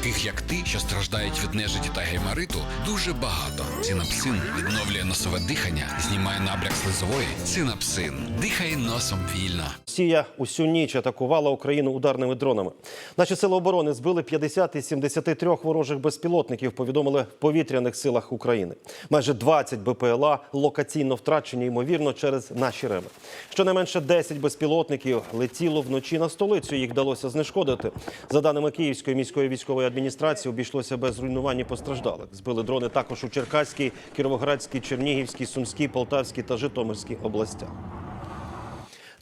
Таких як ти, що страждають від нежиті та геймариту, дуже багато. Цинапсин відновлює носове дихання, знімає набряк слизової. Цинапсин. Дихай носом вільно. Росія усю ніч атакувала Україну ударними дронами. Наші сили оборони збили 50 із 73 ворожих безпілотників. Повідомили в повітряних силах України. Майже 20 БПЛА локаційно втрачені, ймовірно, через наші реби. Щонайменше 10 безпілотників летіло вночі на столицю. Їх вдалося знешкодити. За даними Київської міської військової адміністрації, обійшлося без руйнувань і постраждалих. Збили дрони також у Черкаській, Кіровоградській, Чернігівській, Сумській, Полтавській та Житомирській областях.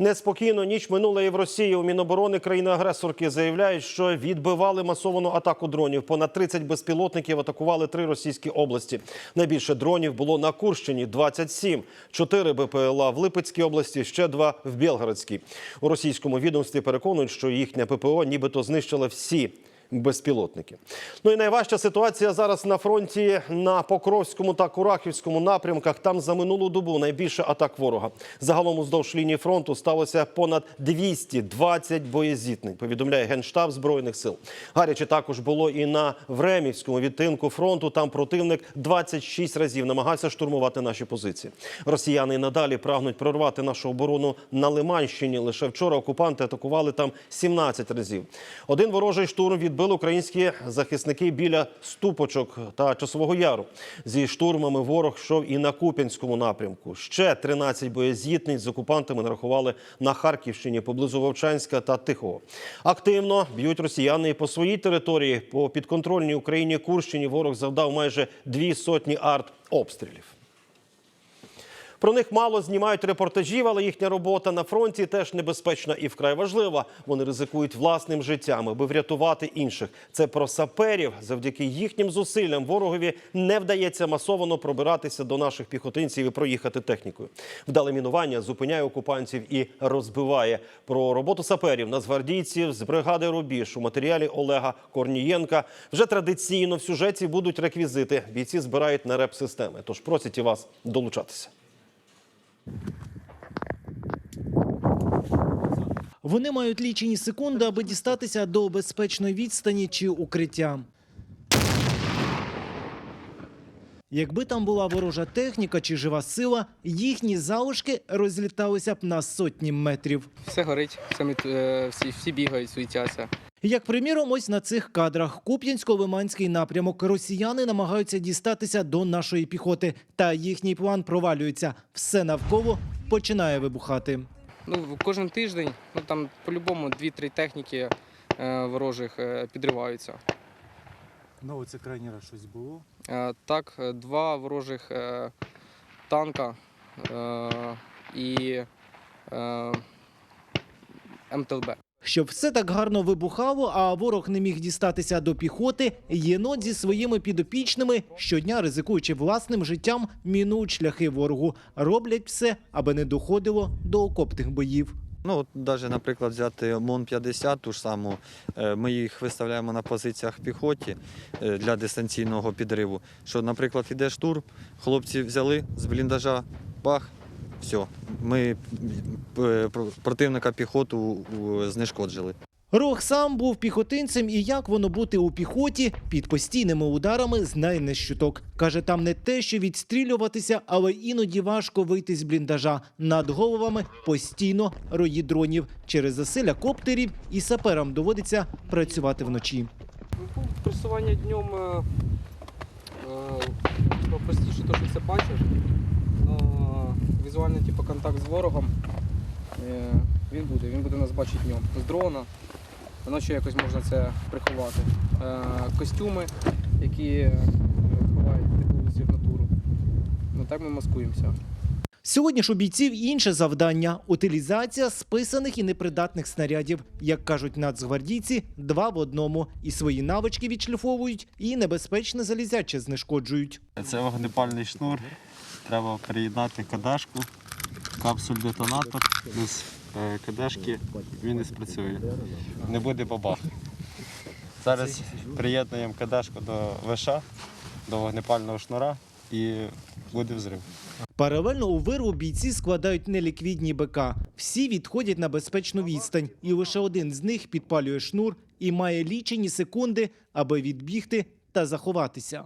Неспокійно ніч минула і в Росії. У Міноборони країни-агресорки заявляють, що відбивали масовану атаку дронів. Понад 30 безпілотників атакували три російські області. Найбільше дронів було на Курщині – 27. Чотири БПЛА в Липецькій області, ще два в Білгородській. У російському відомстві переконують, що їхня ППО нібито знищила всі безпілотники. Ну і найважча ситуація зараз на фронті на Покровському та Курахівському напрямках. Там за минулу добу найбільше атак ворога. Загалом уздовж лінії фронту сталося понад 220 боєзітнень, повідомляє Генштаб Збройних сил. Гаряче також було і на Времівському відтинку фронту. Там противник 26 разів намагався штурмувати наші позиції. Росіяни і надалі прагнуть прорвати нашу оборону на Лиманщині. Лише вчора окупанти атакували там 17 разів. Один ворожий штурм відбили українські захисники біля ступочок та часового яру. Зі штурмами ворог йшов і на Куп'янському напрямку. Ще 13 боєзітниць з окупантами нарахували на Харківщині поблизу Вовчанська та Тихого. Активно б'ють росіяни і по своїй території. По підконтрольній Україні Курщині ворог завдав майже дві сотні арт-обстрілів. Про них мало знімають репортажів, але їхня робота на фронті теж небезпечна і вкрай важлива. Вони ризикують власним життям, аби врятувати інших. Це про саперів. Завдяки їхнім зусиллям ворогові не вдається масово пробиратися до наших піхотинців і проїхати технікою. Вдале мінування зупиняє окупантів і розбиває. Про роботу саперів нацгвардійців з бригади Рубіж у матеріалі Олега Корнієнка. Вже традиційно в сюжеті будуть реквізити. Бійці збирають на реп-системи. Тож просять і вас долучатися. Вони мають лічені секунди, аби дістатися до безпечної відстані чи укриття. Якби там була ворожа техніка чи жива сила, їхні залишки розліталися б на сотні метрів. Все горить, е, всі, всі бігають, суетяться. Як приміром, ось на цих кадрах Куп'янсько-Лиманський напрямок росіяни намагаються дістатися до нашої піхоти, та їхній план провалюється. Все навколо починає вибухати. Ну, кожен тиждень, ну там по-любому 2-3 техніки е, ворожих е, підриваються. Ну, це крайній раз щось було. Е, так, два ворожих е, танка е, і е, МТЛБ. Щоб все так гарно вибухало, а ворог не міг дістатися до піхоти, єнот зі своїми підопічними щодня, ризикуючи власним життям, мінують шляхи ворогу. Роблять все, аби не доходило до окопних боїв. Ну, от навіть, наприклад, взяти МОН-50, ту ж саму, е, ми їх виставляємо на позиціях піхоті е, для дистанційного підриву. Що, наприклад, іде штурм, хлопці взяли з бліндажа, бах, все, ми е, про- противника піхоту знешкоджили. Рох сам був піхотинцем, і як воно бути у піхоті під постійними ударами знає не щуток. Каже, там не те, що відстрілюватися, але іноді важко вийти з бліндажа. Над головами постійно рої дронів. Через засилля коптерів і саперам доводиться працювати вночі. Ну, Просування днем е, е, простіше, то, що це бачиш. Но візуальний типу, контакт з ворогом е, він буде. Він буде нас бачити днем. З дрона. Ночі якось можна це приховати. Е, костюми, які е, ховають теплову сигнатуру. Ну так ми маскуємося. Сьогодні ж у бійців інше завдання утилізація списаних і непридатних снарядів. Як кажуть нацгвардійці, два в одному. І свої навички відшліфовують, і небезпечне залізяче знешкоджують. Це вогнепальний шнур. Треба приєднати кадашку, капсуль-детонатор. Без е, кадашки він не спрацює. Не буде бабах. Зараз приєднуємо кадашку до виша, до вогнепального шнура і буде взрив. Паралельно у вирву бійці складають неліквідні БК. Всі відходять на безпечну відстань, і лише один з них підпалює шнур і має лічені секунди, аби відбігти та заховатися.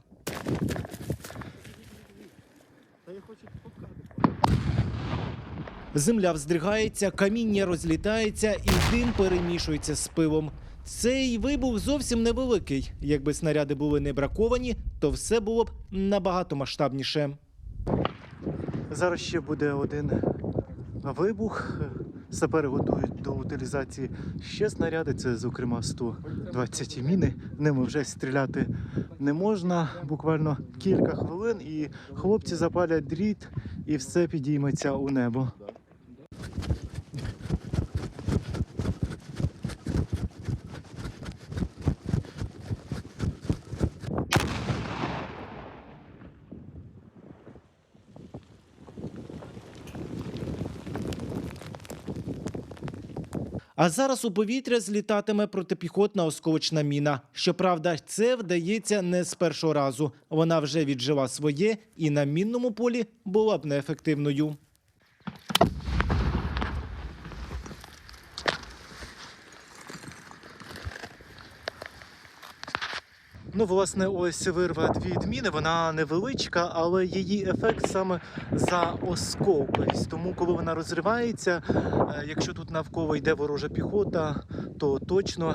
Земля вздригається, каміння розлітається і дим перемішується з пивом. Цей вибух зовсім невеликий. Якби снаряди були не браковані, то все було б набагато масштабніше. Зараз ще буде один вибух. Сапери готують до утилізації ще снаряди. Це, зокрема, 120 міни. Ними вже стріляти не можна. Буквально кілька хвилин, і хлопці запалять дріт, і все підійметься у небо. А зараз у повітря злітатиме протипіхотна осколочна міна. Щоправда, це вдається не з першого разу. Вона вже віджила своє і на мінному полі була б неефективною. Ну, власне, ось вирва дві відміни, вона невеличка, але її ефект саме за осколковість. Тому, коли вона розривається, е, якщо тут навколо йде ворожа піхота, то точно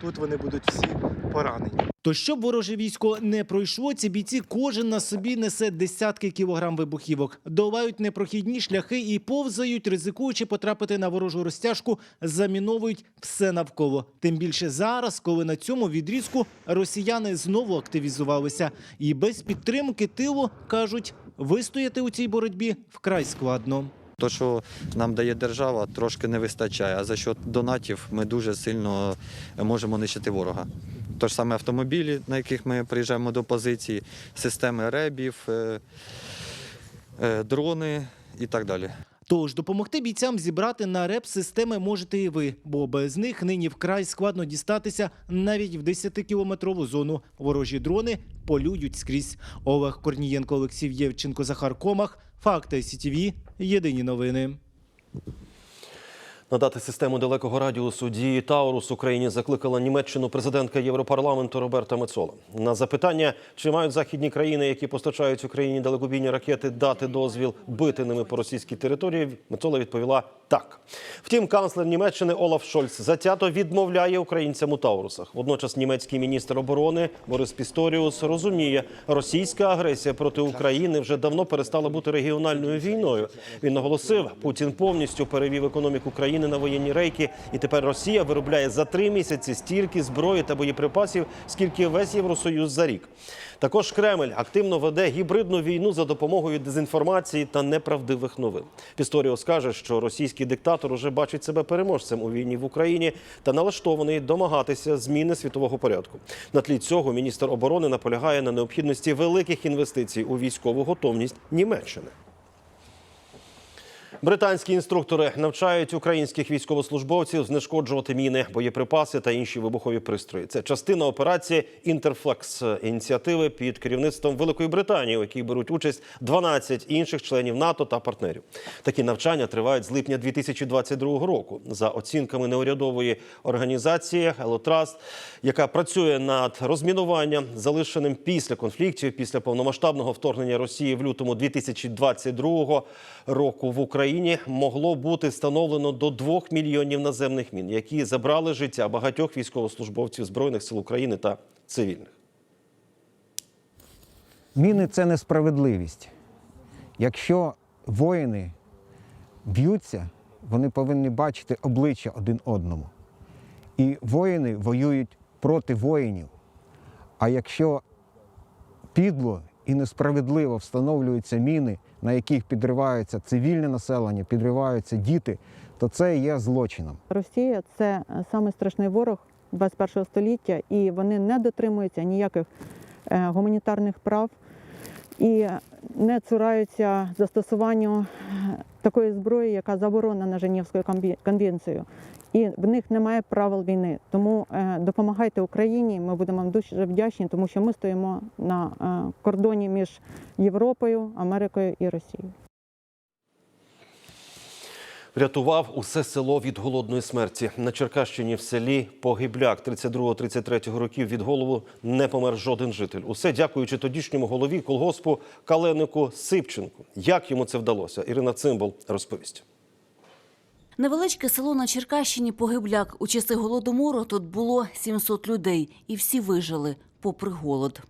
тут вони будуть всі поранені. То щоб вороже військо не пройшло, ці бійці кожен на собі несе десятки кілограм вибухівок, долають непрохідні шляхи і повзають, ризикуючи потрапити на ворожу розтяжку, заміновують все навколо. Тим більше зараз, коли на цьому відрізку росіяни знову активізувалися, і без підтримки тилу кажуть, вистояти у цій боротьбі вкрай складно. То, що нам дає держава, трошки не вистачає. А за счет донатів ми дуже сильно можемо нищити ворога. Тож саме автомобілі, на яких ми приїжджаємо до позиції, системи ребів, е, е, дрони і так далі. Тож допомогти бійцям зібрати на реп системи можете і ви, бо без них нині вкрай складно дістатися навіть в 10-кілометрову зону. Ворожі дрони полюють скрізь. Олег Корнієнко, Олексій Євченко, Захар Комах. Факти СІТВ. Єдині новини. Надати систему далекого радіусу дії Таурус Україні закликала Німеччину президентка Європарламенту Роберта Мецола. На запитання, чи мають західні країни, які постачають Україні далекобійні ракети, дати дозвіл бити ними по російській території, Мецола відповіла так. Втім, канцлер Німеччини Олаф Шольц затято відмовляє українцям у Таурусах. Водночас німецький міністр оборони Борис Пісторіус розуміє, російська агресія проти України вже давно перестала бути регіональною війною. Він наголосив, Путін повністю перевів економіку країни на воєнні рейки, і тепер Росія виробляє за три місяці стільки зброї та боєприпасів, скільки весь Євросоюз за рік. Також Кремль активно веде гібридну війну за допомогою дезінформації та неправдивих новин. Пісторіус каже, що російський диктатор уже бачить себе переможцем у війні в Україні та налаштований домагатися зміни світового порядку. На тлі цього міністр оборони наполягає на необхідності великих інвестицій у військову готовність Німеччини. Британські інструктори навчають українських військовослужбовців знешкоджувати міни, боєприпаси та інші вибухові пристрої. Це частина операції Інтерфлекс ініціативи під керівництвом Великої Британії, у якій беруть участь 12 інших членів НАТО та партнерів. Такі навчання тривають з липня 2022 року. За оцінками неурядової організації Елотраст, яка працює над розмінуванням, залишеним після конфліктів, після повномасштабного вторгнення Росії в лютому 2022 року в Україні могло бути встановлено до 2 мільйонів наземних мін, які забрали життя багатьох військовослужбовців збройних сил України та цивільних. Міни це несправедливість. Якщо воїни б'ються, вони повинні бачити обличчя один одному. І воїни воюють проти воїнів. А якщо підло і несправедливо встановлюються міни, на яких підриваються цивільне населення, підриваються діти, то це є злочином. Росія це найстрашний самий страшний ворог 21 століття, і вони не дотримуються ніяких е, гуманітарних прав і не цураються застосуванню е, такої зброї, яка заборонена Женевською конвенцією. І в них немає правил війни. Тому е, допомагайте Україні. Ми будемо вам дуже вдячні, тому що ми стоїмо на е, кордоні між Європою, Америкою і Росією. Врятував усе село від голодної смерті. На Черкащині в селі Погибляк 32-33 років від голову не помер жоден житель. Усе дякуючи тодішньому голові колгоспу Каленику Сипченку. Як йому це вдалося? Ірина Цимбал розповість. Невеличке село на Черкащині Погибляк. У часи голодомору тут було 700 людей, і всі вижили попри голод.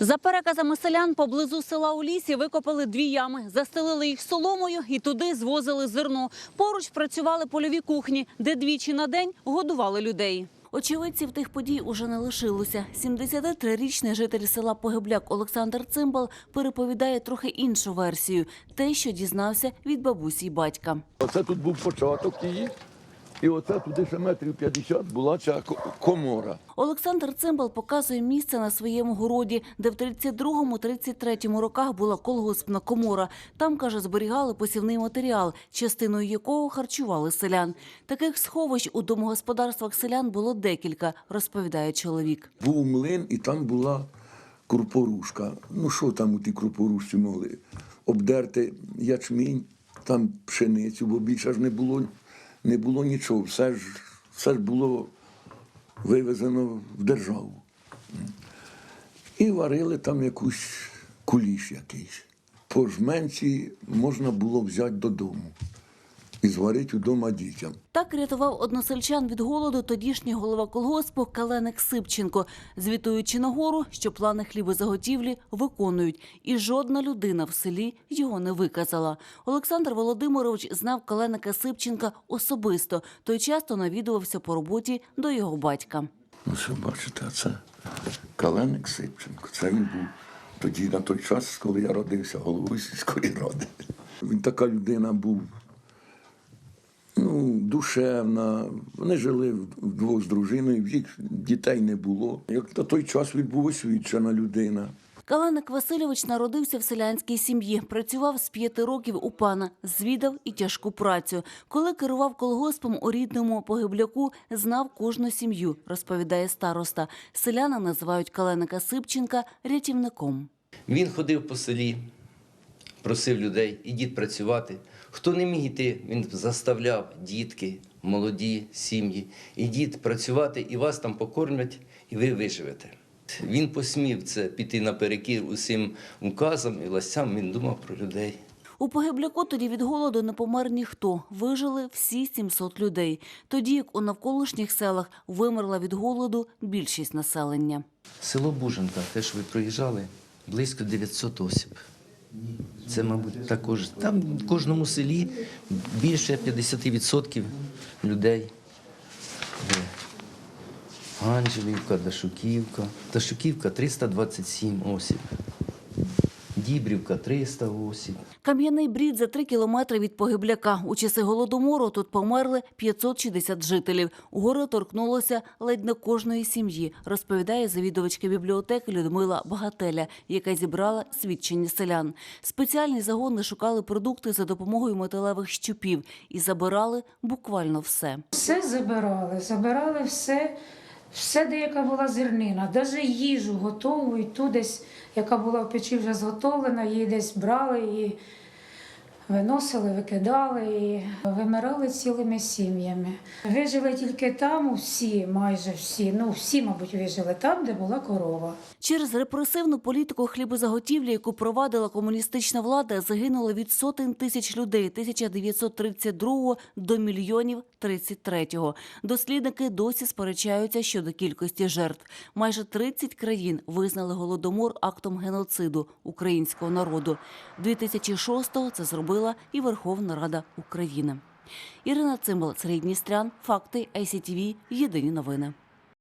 За переказами селян, поблизу села у лісі викопали дві ями, застелили їх соломою і туди звозили зерно. Поруч працювали польові кухні, де двічі на день годували людей. Очевидців тих подій уже не лишилося. 73-річний житель села Погибляк Олександр Цимбал переповідає трохи іншу версію – те, що дізнався від бабусі й батька. Оце тут був початок її, і оце туди ще метрів 50 була ця ко- комора. Олександр Цимбал показує місце на своєму городі, де в 32-33 роках була колгоспна комора. Там, каже, зберігали посівний матеріал, частиною якого харчували селян. Таких сховищ у домогосподарствах селян було декілька, розповідає чоловік. Був млин, і там була крупорушка. Ну що там у тій крупорушці могли? Обдерти ячмінь, там пшеницю, бо більше ж не було, не було нічого. Все ж, все ж було вивезено в державу. І варили там якусь куліш якийсь. По жменці можна було взяти додому і зварити вдома дітям. Так рятував односельчан від голоду тодішній голова колгоспу Каленик Сипченко, звітуючи нагору, що плани хлібозаготівлі виконують, і жодна людина в селі його не виказала. Олександр Володимирович знав Каленика Сипченка особисто. Той часто навідувався по роботі до його батька. Ну, що бачите, це Каленик Сипченко. Це він був тоді на той час, коли я родився головою сільської ради. Він така людина був. Ну, душевна. Вони жили вдвох з дружиною, в їх дітей не було. Як на той час він був освічена людина. Каланик Васильович народився в селянській сім'ї. Працював з п'яти років у пана, звідав і тяжку працю. Коли керував колгоспом у рідному погибляку, знав кожну сім'ю, розповідає староста. Селяни називають Каленика Сипченка рятівником. Він ходив по селі, просив людей, ідіть працювати. Хто не міг йти, він заставляв дітки, молоді сім'ї, ідіть працювати, і вас там покормлять, і ви виживете. Він посмів це піти наперекір усім указам і властям, він думав про людей. У погибляку тоді від голоду не помер ніхто. Вижили всі 700 людей. Тоді як у навколишніх селах вимерла від голоду більшість населення. Село Буженка, те, що ви проїжджали, близько 900 осіб. Це, мабуть, також. Там в кожному селі більше 50% людей. Де? Анжелівка, Дашуківка. Дашуківка 327 осіб. Дібрівка 300 осіб. Кам'яний брід за три кілометри від погибляка. У часи голодомору тут померли 560 жителів. Горе торкнулося ледь не кожної сім'ї, розповідає завідувачка бібліотеки Людмила Багателя, яка зібрала свідчення селян. Спеціальні загони шукали продукти за допомогою металевих щупів і забирали буквально все. Все забирали, забирали все, все, де яка була зернина, навіть їжу готову, і ту десь, яка була в печі вже зготовлена, її десь брали і виносили, викидали і вимирали цілими сім'ями. Вижили тільки там усі, майже всі, ну всі, мабуть, вижили там, де була корова. Через репресивну політику хлібозаготівлі, яку провадила комуністична влада, загинуло від сотень тисяч людей 1932 до мільйонів 33-го. Дослідники досі сперечаються щодо кількості жертв. Майже 30 країн визнали голодомор актом геноциду українського народу. 2006-го це зробила і Верховна Рада України. Ірина Цимбал, Сергій Дністрян, Факти, ICTV, Єдині новини.